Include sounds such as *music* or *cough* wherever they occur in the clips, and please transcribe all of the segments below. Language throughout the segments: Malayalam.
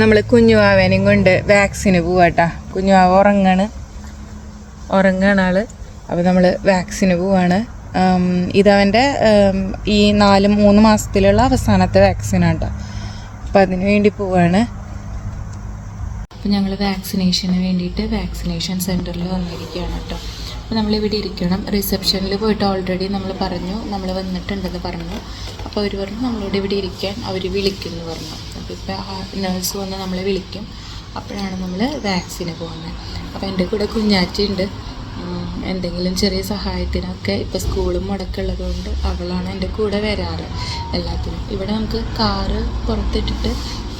നമ്മൾ കുഞ്ഞുവാവേനെയും കൊണ്ട് വാക്സിന് പോവാട്ടാ. കുഞ്ഞുവാവ ഉറങ്ങാണ്. ഉറങ്ങാണ് ആൾ. അപ്പോൾ നമ്മൾ വാക്സിന് പോവാണ്. ഇതവന്റെ ഈ നാല് മൂന്ന് മാസത്തിലുള്ള അവസാനത്തെ വാക്സിനാട്ടോ അപ്പം അതിന് വേണ്ടി പോവാണ്. അപ്പം ഞങ്ങൾ വാക്സിനേഷന് വേണ്ടിയിട്ട് വാക്സിനേഷൻ സെന്ററിൽ വന്നിരിക്കുകയാണ് കേട്ടോ അപ്പോൾ നമ്മളിവിടെ ഇരിക്കണം. റിസപ്ഷനിൽ പോയിട്ട് ഓൾറെഡി നമ്മൾ പറഞ്ഞു നമ്മൾ വന്നിട്ടുണ്ടെന്ന് പറഞ്ഞു. അപ്പോൾ അവർ പറഞ്ഞു നമ്മളോട് ഇവിടെ ഇരിക്കാൻ അവർ വിളിക്കുമെന്ന് പറഞ്ഞു. അപ്പോൾ ഇപ്പോൾ നേഴ്സ് വന്ന് നമ്മളെ വിളിക്കും. അപ്പോഴാണ് നമ്മൾ വാക്സിന് പോകുന്നത് അപ്പോൾ എന്റെ കൂടെ കുഞ്ഞാറ്റിയുണ്ട് എന്തെങ്കിലും ചെറിയ സഹായത്തിനൊക്കെ ഇപ്പോൾ സ്കൂളും മുടക്കുള്ളത് കൊണ്ട് അവളാണ് എന്റെ കൂടെ വരാറ് എല്ലാത്തിനും. ഇവിടെ നമുക്ക് കാറ് പുറത്തിട്ടിട്ട്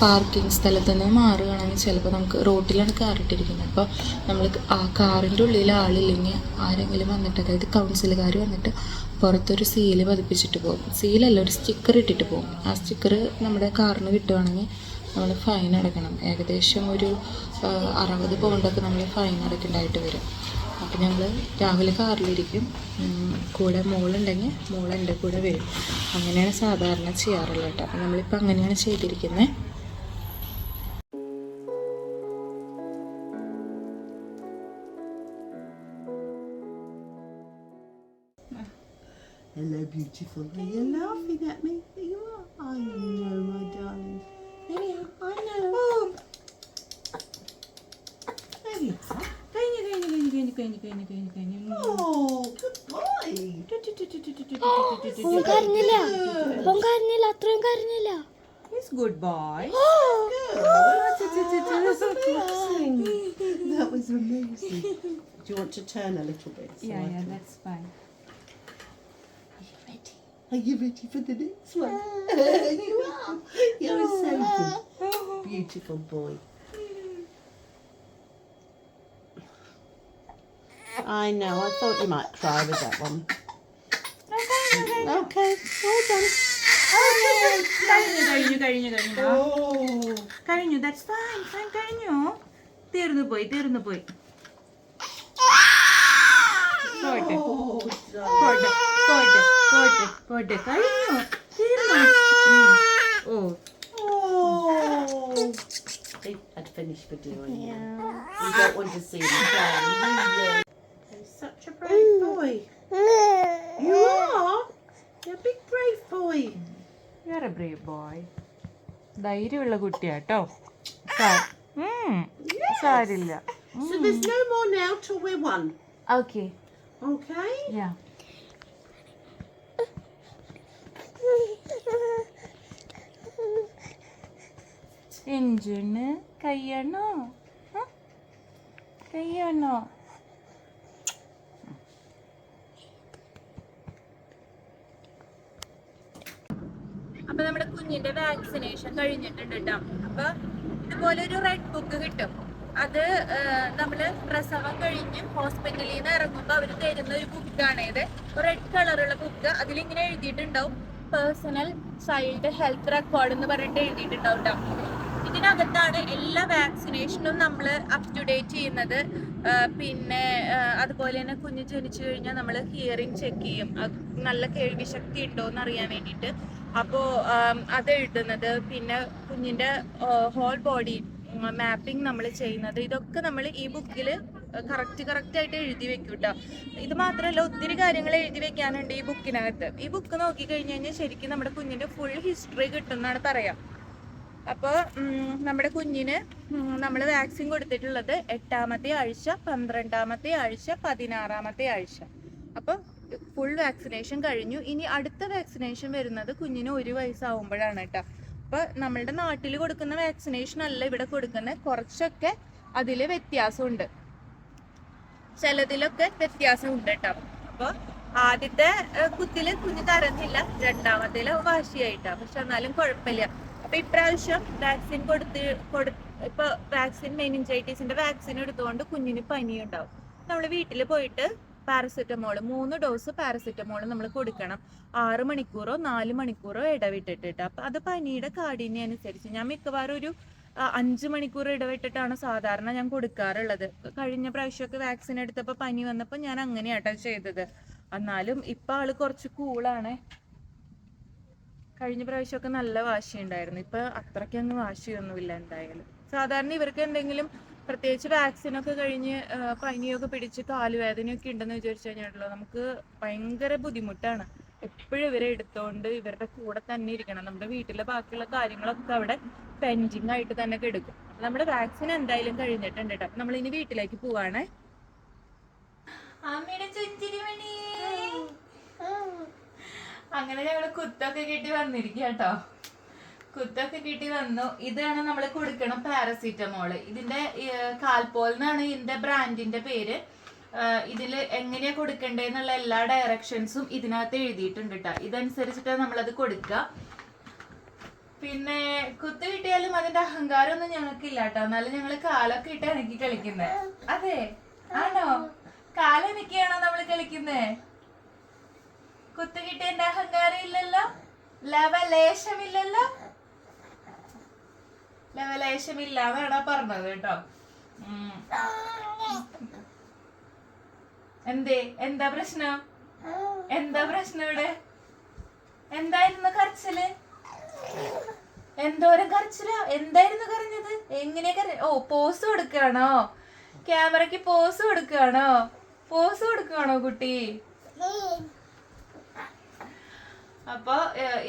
പാർക്കിംഗ് സ്ഥലത്ത് നിന്ന് മാറുകയാണെങ്കിൽ ചിലപ്പോൾ നമുക്ക് റോട്ടിലാണ് കാറിട്ടിരിക്കുന്നത് അപ്പോൾ നമ്മൾ ആ കാറിന്റെ ഉള്ളിൽ ആളില്ലെങ്കിൽ ആരെങ്കിലും വന്നിട്ട് അതായത് കൗൺസിലുകാർ വന്നിട്ട് പുറത്തൊരു സീൽ പതിപ്പിച്ചിട്ട് പോകും. സീലല്ല ഒരു സ്റ്റിക്കർ ഇട്ടിട്ട് പോകും. ആ സ്റ്റിക്കർ നമ്മുടെ കാറിന് കിട്ടുവാണെങ്കിൽ നമ്മൾ ഫൈൻ അടക്കണം. ഏകദേശം ഒരു അറുപത് പൗണ്ടൊക്കെ നമ്മൾ ഫൈൻ അടക്കേണ്ടതായിട്ട് വരും. അപ്പോൾ ഞങ്ങൾ രാവിലെ കാറിലിരിക്കും കൂടെ മോളുണ്ടെങ്കിൽ മോൾ എന്റെ കൂടെ വരും. അങ്ങനെയാണ് സാധാരണ ചെയ്യാറുള്ളത് കേട്ടോ. അപ്പോൾ നമ്മളിപ്പോൾ അങ്ങനെയാണ് ചെയ്തിരിക്കുന്നത് Hello, beautiful. Are you laughing at me? You are. I know, my darling. There you are. I know. Oh. There you are. കരഞ്ഞില്ല ഓൻ കരഞ്ഞില്ല അത്രയും കരഞ്ഞില്ല He's good boy. Oh, good. Oh, that was amazing. Do you want to turn a little bit? Yeah, yeah, that's fine. Are you ready for the next one? *laughs* you *laughs* are. You're oh, so good. Uh-huh. Beautiful boy. I know, I thought you might cry with that one. Okay, okay. Okay, well done. Okay, Karinu, Karinu, Karinu, Karinu. Oh. Karinu, that's fine, fine, Karinu. There the boy, there the boy. *laughs* Sorted. Oh. Ah. Ah. Hmm. Oh. Oh. I'd finished with doing yeah. You don't want to see him You're such a brave mm. boy. Mm. You are. You're a big brave boy. You're a brave boy. ധൈര്യമുള്ള Sorry. സാരില്ല So there's no more now till we're one. Okay. Okay? Yeah. എഞ്ചിന് കയ്യണോ? കയ്യണോ? അപ്പൊ നമ്മുടെ കുഞ്ഞിന്റെ വാക്സിനേഷൻ കഴിഞ്ഞിട്ടുണ്ട് കേട്ടോ അപ്പൊ ഇതുപോലെ ഒരു റെഡ് ബുക്ക് കിട്ടും. അത് നമ്മൾ പ്രസവം കഴിഞ്ഞ് ഹോസ്പിറ്റലിൽ നിന്ന് ഇറങ്ങുമ്പോ അവർ തരുന്ന ഒരു ബുക്കാണ് ഇത്. റെഡ് കളറുള്ള ബുക്ക് അതിലിങ്ങനെ എഴുതിയിട്ടുണ്ടാവും. പേഴ്സണൽ ചൈൽഡ് ഹെൽത്ത് റെക്കോർഡ് എന്ന് പറഞ്ഞിട്ട് എഴുതിയിട്ടുണ്ടാവും ട്ടോ. ഇതിനകത്താണ് എല്ലാ വാക്സിനേഷനും നമ്മൾ അപ് ടു ഡേറ്റ് ചെയ്യുന്നത്. പിന്നെ അതുപോലെ തന്നെ കുഞ്ഞ് ജനിച്ചു കഴിഞ്ഞാൽ നമ്മൾ ഹിയറിംഗ് ചെക്ക് ചെയ്യും. നല്ല കേൾവി ശക്തി ഉണ്ടോ എന്ന് അറിയാൻ വേണ്ടിയിട്ട്. അപ്പോൾ അത് എഴുതുന്നത്. പിന്നെ കുഞ്ഞിന്റെ ഹോൾ ബോഡി മാപ്പിംഗ് നമ്മൾ ചെയ്യുന്നത്. ഇതൊക്കെ നമ്മൾ ഈ ബുക്കിൽ കറക്റ്റ് കറക്റ്റ് ആയിട്ട് എഴുതി വെക്കും കേട്ടോ ഇത് മാത്രമല്ല ഒത്തിരി കാര്യങ്ങൾ എഴുതി വെക്കാനുണ്ട് ഈ ബുക്കിനകത്ത് ഈ ബുക്ക് നോക്കി കഴിഞ്ഞ് കഴിഞ്ഞാൽ ശരിക്കും നമ്മുടെ കുഞ്ഞിന്റെ ഫുൾ ഹിസ്റ്ററി കിട്ടും എന്നാണ് പറയാം. അപ്പോൾ നമ്മുടെ കുഞ്ഞിന് നമ്മൾ വാക്സിൻ കൊടുത്തിട്ടുള്ളത് എട്ടാമത്തെ ആഴ്ച പന്ത്രണ്ടാമത്തെ ആഴ്ച പതിനാറാമത്തെ ആഴ്ച. അപ്പോൾ ഫുൾ വാക്സിനേഷൻ കഴിഞ്ഞു. ഇനി അടുത്ത വാക്സിനേഷൻ വരുന്നത് കുഞ്ഞിന് ഒരു വയസ്സാവുമ്പോഴാണ് കേട്ടോ അപ്പോൾ നമ്മളുടെ നാട്ടിൽ കൊടുക്കുന്ന വാക്സിനേഷൻ അല്ല ഇവിടെ കൊടുക്കുന്ന. കുറച്ചൊക്കെ അതിൽ വ്യത്യാസമുണ്ട്. ചിലതിലൊക്കെ വ്യത്യാസമുണ്ട് കേട്ടോ അപ്പോൾ ആദ്യത്തെ കുത്തിൽ കുഞ്ഞ് കരഞ്ഞില്ല. രണ്ടാമത്തേൽ വാശിയായിട്ടാ പക്ഷെ എന്നാലും കുഴപ്പമില്ല. അപ്പൊ ഇപ്രാവശ്യം വാക്സിൻ കൊടുത്ത് കൊടു ഇപ്പൊ വാക്സിൻ മെനിഞ്ചൈറ്റിസിന്റെ വാക്സിൻ എടുത്തുകൊണ്ട് കുഞ്ഞിന് പനി ഉണ്ടാവും നമ്മൾ വീട്ടിൽ പോയിട്ട് പാരസെറ്റമോൾ മൂന്ന് ഡോസ് പാരസെറ്റമോൾ നമ്മൾ കൊടുക്കണം. ആറ് മണിക്കൂറോ നാല് മണിക്കൂറോ ഇടവിട്ടിട്ട് അപ്പൊ അത് പനിയുടെ കാഠിന്യം അനുസരിച്ച് ഞാൻ മിക്കവാറും ഒരു അഞ്ച് മണിക്കൂർ ഇടവിട്ടിട്ടാണ് സാധാരണ ഞാൻ കൊടുക്കാറുള്ളത്. കഴിഞ്ഞ പ്രാവശ്യമൊക്കെ വാക്സിൻ എടുത്തപ്പോൾ പനി വന്നപ്പോൾ ഞാൻ അങ്ങനെയാട്ടോ ചെയ്തത്. എന്നാലും ഇപ്പൊ ആൾ കുറച്ച് കൂളാണ്. കഴിഞ്ഞ പ്രാവശ്യമൊക്കെ നല്ല വാശിയുണ്ടായിരുന്നു. ഇപ്പൊ അത്രയ്ക്ക് അങ്ങ് വാശിയൊന്നുമില്ല എന്തായാലും. സാധാരണ ഇവർക്ക് എന്തെങ്കിലും പ്രത്യേകിച്ച് വാക്സിനൊക്കെ കഴിഞ്ഞ് പനിയൊക്കെ പിടിച്ച് കാലുവേദനയൊക്കെ ഉണ്ടെന്ന് വിചാരിച്ചു കഴിഞ്ഞാലോ നമുക്ക് ഭയങ്കര ബുദ്ധിമുട്ടാണ്. എപ്പോഴും ഇവരെ എടുത്തോണ്ട് ഇവരുടെ കൂടെ തന്നെ ഇരിക്കണം. നമ്മുടെ വീട്ടിലെ ബാക്കിയുള്ള കാര്യങ്ങളൊക്കെ അവിടെ പെൻഡിങ് ആയിട്ട് തന്നെ കിടക്കും. നമ്മുടെ വാക്സിൻ എന്തായാലും കഴിഞ്ഞിട്ടുണ്ട് കേട്ടോ നമ്മൾ ഇനി വീട്ടിലേക്ക് പോവാണേ. അമ്മയുടെ ചുറ്റിരി അങ്ങനെ ഞങ്ങൾ കുത്തൊക്കെ കിട്ടി വന്നിരിക്കുക കേട്ടോ കുത്തൊക്കെ കിട്ടി വന്നു. ഇതാണ് നമ്മൾ കൊടുക്കണം പാരസിറ്റമോൾ. ഇതിന്റെ കാൽപോൽ എന്നാണ് ഇതിന്റെ ബ്രാൻഡിന്റെ പേര്. ഇതിൽ എങ്ങനെയാ കൊടുക്കണ്ടേന്നുള്ള എല്ലാ ഡയറക്ഷൻസും ഇതിനകത്ത് എഴുതിയിട്ടുണ്ട് കേട്ടോ ഇതനുസരിച്ചിട്ടാണ് നമ്മളത് കൊടുക്കുക പിന്നെ കുത്ത് കിട്ടിയാലും അതിന്റെ അഹങ്കാരം ഞങ്ങൾക്ക് ഇല്ല കേട്ടോ എന്നാലും ഞങ്ങൾ കാലൊക്കെ ഇട്ട് ഇണക്കി കളിക്കുന്നേ. അതെ. ആണോ? കാലെനിക്കാണോ നമ്മൾ കളിക്കുന്നേ? കുത്ത് കിട്ടിയതിന്റെ അഹങ്കാരം ഇല്ലല്ലോ ലവലേശമില്ലല്ലോ? ലവലേശമില്ല എന്നാണ് പറഞ്ഞത് കേട്ടോ. എന്തേ? എന്താ പ്രശ്നം? എന്താ പ്രശ്നം ഇവിടെ? എന്തായിരുന്നു കരച്ചിൽ? എന്തോരം കരച്ചില? എന്തായിരുന്നു കരഞ്ഞത്? എങ്ങനെയാ കര ഓ പോസ് കൊടുക്കുകയാണോ? ക്യാമറയ്ക്ക് പോസ് കൊടുക്കുകയാണോ? പോസ് കൊടുക്കുകയാണോ കുട്ടി? അപ്പൊ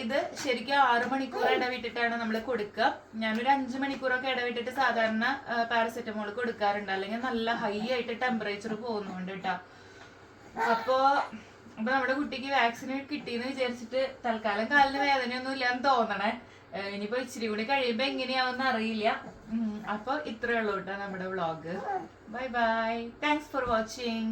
ഇത് ശരിക്കും ആറു മണിക്കൂർ ഇടവിട്ടിട്ടാണ് നമ്മൾ കൊടുക്കുക. ഞാനൊരു അഞ്ചു മണിക്കൂറൊക്കെ ഇടവിട്ടിട്ട് സാധാരണ പാരസെറ്റമോൾ കൊടുക്കാറുണ്ട്. അല്ലെങ്കിൽ നല്ല ഹൈ ആയിട്ട് ടെമ്പറേച്ചർ പോകുന്നുണ്ട് കേട്ടോ അപ്പോ അപ്പൊ നമ്മുടെ കുട്ടിക്ക് വാക്സിൻ കിട്ടിയെന്ന് വിചാരിച്ചിട്ട് തൽക്കാലം കാലിന് വേദനയൊന്നും ഇല്ലാന്ന് തോന്നണേ. ഇനിയിപ്പോ ഇച്ചിരി കൂടി കഴിയുമ്പോ എങ്ങനെയാവെന്ന് അറിയില്ല. അപ്പൊ ഇത്രയേ ഉള്ളൂ കേട്ടോ നമ്മുടെ vlog. Bye bye. Thanks for watching